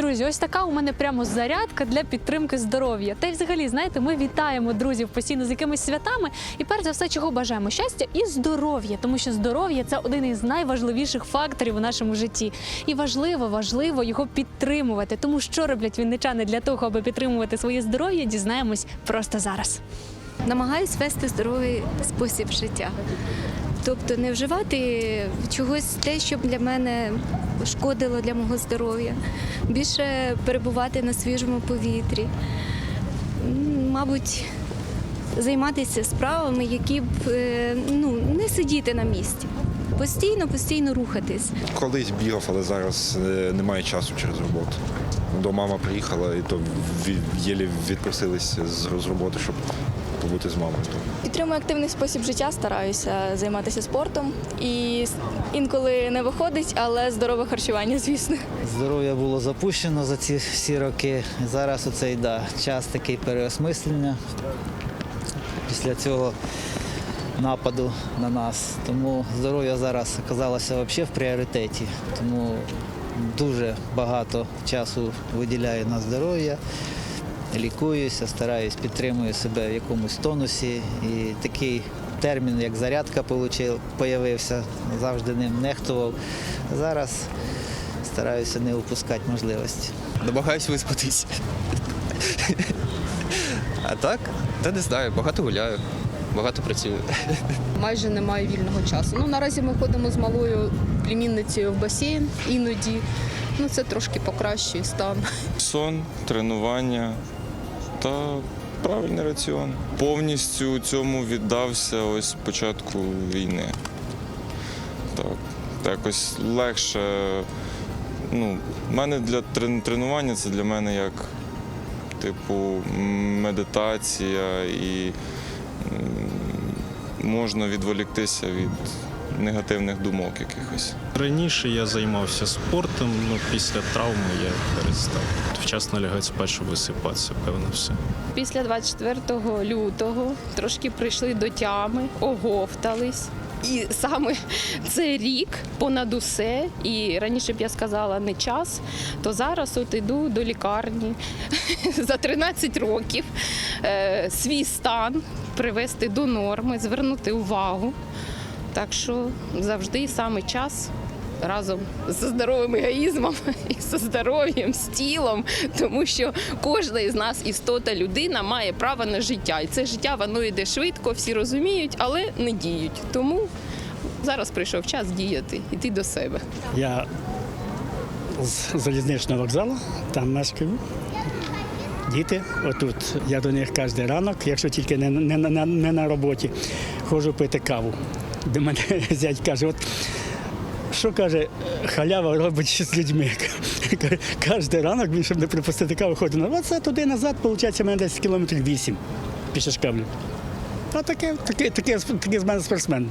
Друзі, ось така у мене прямо зарядка для підтримки здоров'я. Та й взагалі, знаєте, ми вітаємо друзів постійно з якимись святами. І перш за все, чого бажаємо щастя і здоров'я, тому що здоров'я це один із найважливіших факторів у нашому житті. І важливо, важливо його підтримувати. Тому що роблять вінничани для того, аби підтримувати своє здоров'я, дізнаємось просто зараз. Намагаюсь вести здоровий спосіб життя. Тобто не вживати чогось те, що для мене шкодило для мого здоров'я, більше перебувати на свіжому повітрі, мабуть, займатися справами, які б е, ну, не сидіти на місці. Постійно, постійно рухатись. Колись бігав, але зараз е, немає часу через роботу. До мама приїхала і то єлі відпросились з з роботи, щоб побути з мамою. Підтримую активний спосіб життя, стараюся займатися спортом і інколи не виходить, але здорове харчування, звісно. Здоров'я було запущено за ці всі роки. Зараз оцей да, час такий переосмислення після цього нападу на нас. Тому здоров'я зараз оказалося взагалі в пріоритеті. Тому дуже багато часу виділяю на здоров'я. Лікуюся, стараюсь, підтримую себе в якомусь тонусі. І такий термін, як зарядка, появився, завжди ним нехтував. Зараз стараюся не упускати можливості. намагаюсь виспатись. А так, та не знаю, багато гуляю, багато працюю. майже немає вільного часу. Ну наразі ми ходимо з малою племінницею в басейн іноді. Ну це трошки покращує стан. Сон, тренування та правильний раціон. Повністю цьому віддався ось з початку війни. Так, якось легше. Ну, мене для тренування це для мене як типу медитація і можна відволіктися від негативних думок якихось. Раніше я займався спортом, але після травми я перестав. Вчасно лягати спати, щоб висипатися, певно, все. Після 24 лютого трошки прийшли до тями, оговтались. І саме цей рік понад усе, і раніше б я сказала не час, то зараз от іду до лікарні за 13 років е, свій стан привести до норми, звернути увагу. Так що завжди саме час разом з здоровим егоїзмом і зі здоров'ям, з тілом, тому що кожна із нас істота людина має право на життя. І це життя воно йде швидко, всі розуміють, але не діють. Тому зараз прийшов час діяти, йти до себе. Я з залізничного вокзалу, там мешкаю. Діти, отут. Я до них кожен ранок, якщо тільки не, не, не, не на роботі, ходжу пити каву. До мене зять каже, от що каже, халява робить з людьми. Кожен ранок, він, щоб не припустити каву, ходить на це туди назад, виходить, мене десь кілометрів вісім пішошкаблю. А таке, таке, таке, таке з мене спортсмен.